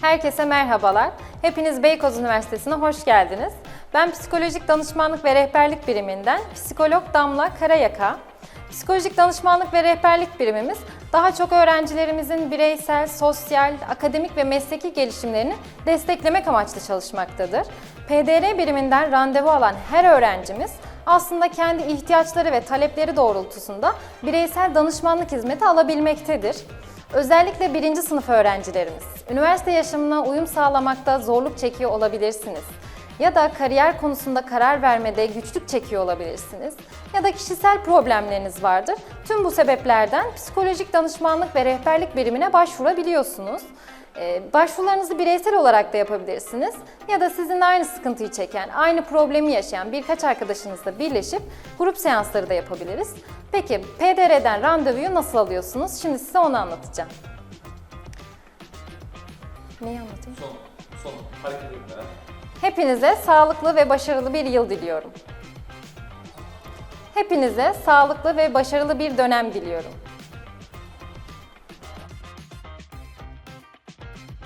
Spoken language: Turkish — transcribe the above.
Herkese merhabalar. Hepiniz Beykoz Üniversitesi'ne hoş geldiniz. Ben Psikolojik Danışmanlık ve Rehberlik Biriminden psikolog Damla Karayaka. Psikolojik danışmanlık ve rehberlik birimimiz daha çok öğrencilerimizin bireysel, sosyal, akademik ve mesleki gelişimlerini desteklemek amaçlı çalışmaktadır. PDR biriminden randevu alan her öğrencimiz aslında kendi ihtiyaçları ve talepleri doğrultusunda bireysel danışmanlık hizmeti alabilmektedir. Özellikle birinci sınıf öğrencilerimiz, üniversite yaşamına uyum sağlamakta zorluk çekiyor olabilirsiniz. Ya da kariyer konusunda karar vermede güçlük çekiyor olabilirsiniz. Ya da kişisel problemleriniz vardır. Tüm bu sebeplerden psikolojik danışmanlık ve rehberlik birimine başvurabiliyorsunuz. Ee, Başvurularınızı bireysel olarak da yapabilirsiniz. Ya da sizinle aynı sıkıntıyı çeken, aynı problemi yaşayan birkaç arkadaşınızla birleşip grup seansları da yapabiliriz. Peki PDR'den randevuyu nasıl alıyorsunuz? Şimdi size onu anlatacağım. Neyi anlatayım? Son, son hareket etmeden. Hepinize sağlıklı ve başarılı bir yıl diliyorum. Hepinize sağlıklı ve başarılı bir dönem diliyorum.